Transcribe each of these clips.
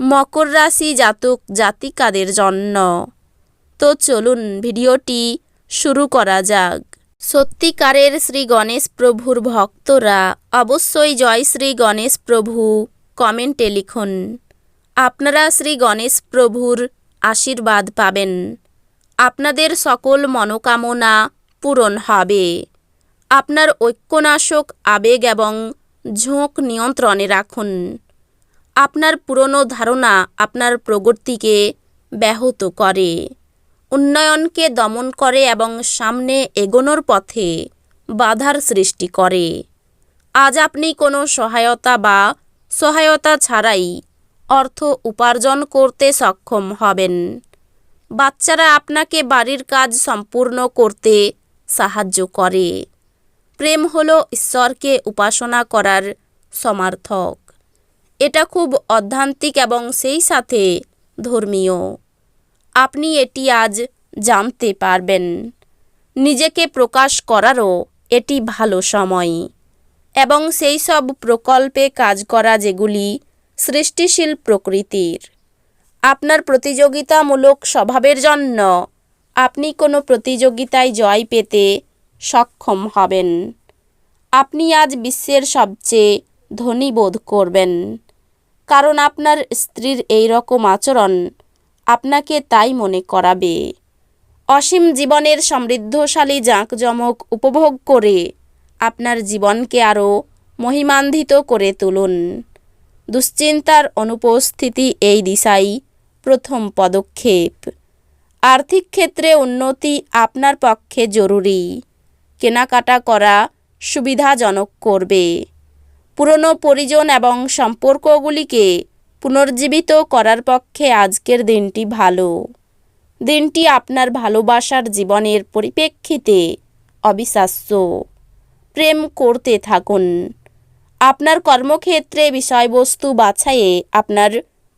মকর রাশি জাতক জাতিকাদের জন্য। তো চলুন ভিডিওটি শুরু করা যাক। সত্যিকারের শ্রী গণেশ প্রভুর ভক্তরা অবশ্যই জয় শ্রী গণেশ প্রভু কমেন্টে লিখুন। আপনারা শ্রী গণেশ প্রভুর আশীর্বাদ পাবেন। আপনাদের সকল মনোকামনা পূরণ হবে। আপনার ঐক্যনাশক আবেগ এবং ঝোঁক নিয়ন্ত্রণে রাখুন। আপনার পুরনো ধারণা আপনার প্রগতিকে ব্যাহত করে। উন্নয়নকে দমন করে এবং সামনে এগোনোর পথে বাধার সৃষ্টি করে। আজ আপনি কোনো সহায়তা বা সহায়তা ছাড়াই অর্থ উপার্জন করতে সক্ষম হবেন। বাচ্চারা আপনাকে বাড়ির কাজ সম্পূর্ণ করতে সাহায্য করে। প্রেম হলো ঈশ্বরকে উপাসনা করার সমার্থক। এটা খুব অধ্যান্তিক এবং সেই সাথে ধর্মীয়। আপনি এটি আজ জানতে পারবেন। নিজেকে প্রকাশ করারও এটি ভালো সময়। এবং সেই সব প্রকল্পে কাজ করা যেগুলি সৃষ্টিশীল প্রকৃতির। আপনার প্রতিযোগিতামূলক স্বভাবের জন্য আপনি কোনো প্রতিযোগিতায় জয় পেতে সক্ষম হবেন। আপনি আজ বিশ্বের সবচেয়ে ধনী বোধ করবেন। কারণ আপনার স্ত্রীর এই রকম আচরণ আপনাকে তাই মনে করাবে। অসীম জীবনের সমৃদ্ধশালী জাঁকজমক উপভোগ করে আপনার জীবনকে আরও মহিমান্বিত করে তুলুন। দুশ্চিন্তার অনুপস্থিতি এই দিশাই প্রথম পদক্ষেপ। আর্থিক ক্ষেত্রে উন্নতি আপনার পক্ষে জরুরি। কেনাকাটা করা সুবিধাজনক করবে। পুরনো পরিজন এবং সম্পর্কগুলিকে পুনর্জীবিত করার পক্ষে আজকের দিনটি ভালো। দিনটি আপনার ভালোবাসার জীবনের পরিপ্রেক্ষিতে অবিশ্বাস্য। প্রেম করতে থাকুন। আপনার কর্মক্ষেত্রে বিষয়বস্তু বাছাইয়ে আপনার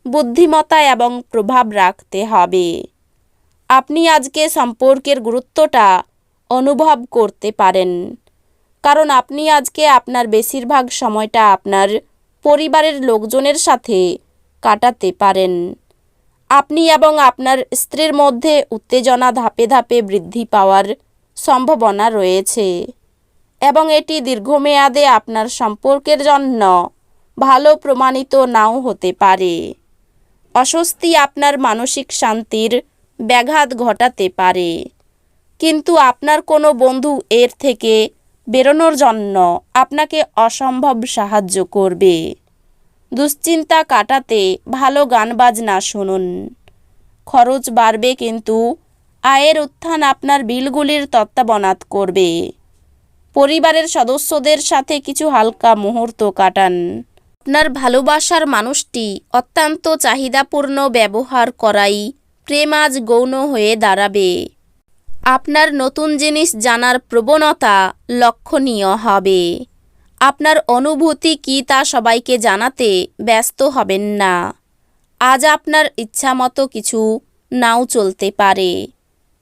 বুদ্ধিমতা এবং প্রভাব রাখতে হবে। আপনি আজকে সম্পর্কের গুরুত্বটা অনুভব করতে পারেন। কারণ আপনি আজকে আপনার বেশিরভাগ সময়টা আপনার পরিবারের লোকজনের সাথে কাটাতে পারেন। আপনি এবং আপনার স্ত্রীর মধ্যে উত্তেজনা ধাপে ধাপে বৃদ্ধি পাওয়ার সম্ভাবনা রয়েছে এবং এটি দীর্ঘমেয়াদে আপনার সম্পর্কের জন্য ভালো প্রমাণিত নাও হতে পারে। অস্বস্তি আপনার মানসিক শান্তির ব্যাঘাত ঘটাতে পারে। কিন্তু আপনার কোনো বন্ধু এর থেকে বেরোনোর জন্য আপনাকে অসম্ভব সাহায্য করবে। দুশ্চিন্তা কাটাতে ভালো গান বাজনা শুনুন। খরচ বাড়বে কিন্তু আয়ের উত্থান আপনার বিলগুলির তত্ত্বাবনাত করবে। পরিবারের সদস্যদের সাথে কিছু হালকা মুহূর্ত কাটান। আপনার ভালোবাসার মানুষটি অত্যন্ত চাহিদাপূর্ণ ব্যবহার করাই প্রেম আজ গৌণ হয়ে দাঁড়াবে। আপনার নতুন জিনিস জানার প্রবণতা লক্ষণীয় হবে। আপনার অনুভূতি কি তা সবাইকে জানাতে ব্যস্ত হবেন না। আজ আপনার ইচ্ছামতো কিছু নাও চলতে পারে।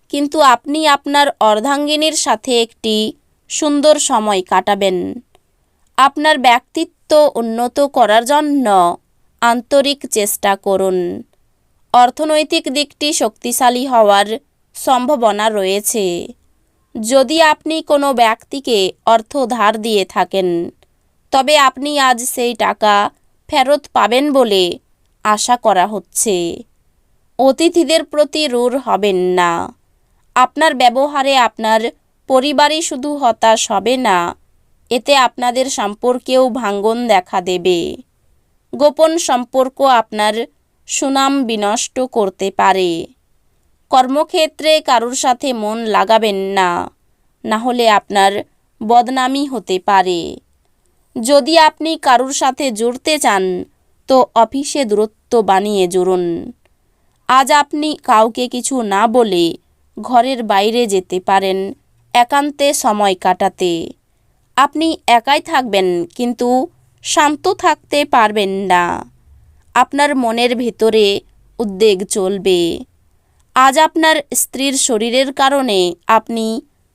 কিন্তু আপনি আপনার অর্ধাঙ্গিনীর সাথে একটি সুন্দর সময় কাটাবেন। আপনার ব্যক্তিত্ব উন্নত করার জন্য আন্তরিক চেষ্টা করুন। অর্থনৈতিক দিকটি শক্তিশালী হওয়ার সম্ভাবনা রয়েছে। যদি আপনি কোনো ব্যক্তিকে অর্থ ধার দিয়ে থাকেন, তবে আপনি আজ সেই টাকা ফেরত পাবেন বলে আশা করা হচ্ছে। অতিথিদের প্রতি রূঢ় হবেন না। আপনার ব্যবহারে আপনার পরিবারই শুধু হতাশ হবে না, এতে আপনাদের সম্পর্কেও ভাঙ্গন দেখা দেবে। গোপন সম্পর্ক আপনার সুনাম বিনষ্ট করতে পারে। কর্মক্ষেত্রে কারোর সাথে মন লাগাবেন না না হলে আপনার বদনামি হতে পারে। যদি আপনি কারোর সাথে জুড়তে চান, তো অফিসে দূরত্ব বানিয়ে জুড়ুন। আজ আপনি কাউকে কিছু না বলে ঘরের বাইরে যেতে পারেন একান্তে সময় কাটাতে। আপনি একাই থাকবেন, কিন্তু শান্ত থাকতে পারবেন না। আপনার মনের ভেতরে উদ্বেগ চলবে। আজ আপনার স্ত্রীর শরীরের কারণে আপনি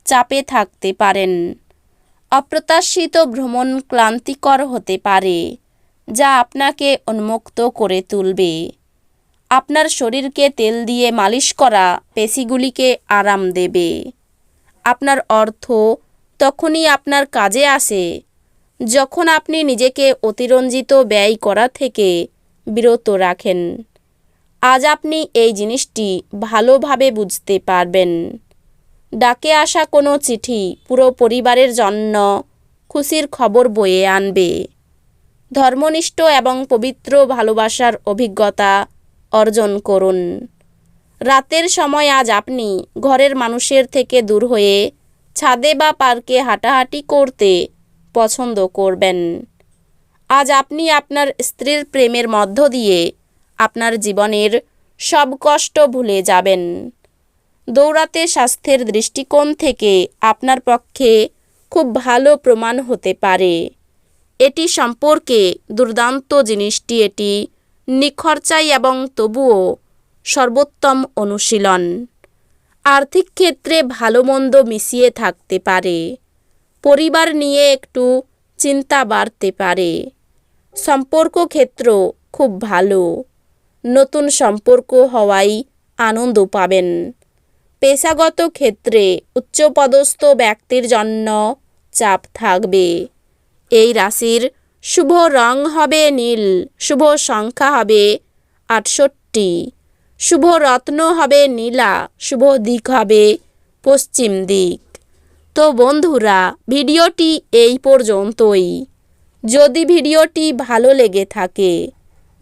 চাপে থাকতে পারেন। অপ্রত্যাশিত ভ্রমণ ক্লান্তিকর হতে পারে, যা আপনাকে উন্মুক্ত করে তুলবে। আপনার শরীরকে তেল দিয়ে মালিশ করা পেশিগুলিকে আরাম দেবে। আপনার অর্থ তখনই আপনার কাজে আসে, যখন আপনি নিজেকে অতিরঞ্জিত ব্যয় করা থেকে বিরত রাখেন। আজ আপনি এই জিনিসটি ভালোভাবে বুঝতে পারবেন। ডাকে আসা কোনো চিঠি পুরো পরিবারের জন্য খুশির খবর বয়ে আনবে। ধর্মনিষ্ঠ এবং পবিত্র ভালোবাসার অভিজ্ঞতা অর্জন করুন। রাতের সময় আজ আপনি ঘরের মানুষের থেকে দূর হয়ে ছাদে বা পার্কে হাঁটাহাঁটি করতে পছন্দ করবেন। আজ আপনি আপনার স্ত্রীর প্রেমের মধ্য দিয়ে আপনার জীবনের সব কষ্ট ভুলে যাবেন। দৌড়াতে স্বাস্থ্যের দৃষ্টিকোণ থেকে আপনার পক্ষে খুব ভালো প্রমাণ হতে পারে। এটি সম্পর্কে দুর্দান্ত জিনিসটি, এটি নিখরচাই এবং তবুও সর্বোত্তম অনুশীলন। আর্থিক ক্ষেত্রে ভালো মন্দ মিশিয়ে থাকতে পারে। পরিবার নিয়ে একটু চিন্তা বাড়তে পারে। সম্পর্ক ক্ষেত্র খুব ভালো। নতুন সম্পর্ক হওয়ায় আনন্দ পাবেন। পেশাগত ক্ষেত্রে উচ্চপদস্থ ব্যক্তির জন্য চাপ থাকবে। এই রাশির শুভ রং হবে নীল, শুভ সংখ্যা হবে আটষট্টি, শুভ রত্ন হবে নীলা, শুভ দিক হবে পশ্চিম দিক। তো বন্ধুরা, ভিডিওটি এই পর্যন্তই। যদি ভিডিওটি ভালো লেগে থাকে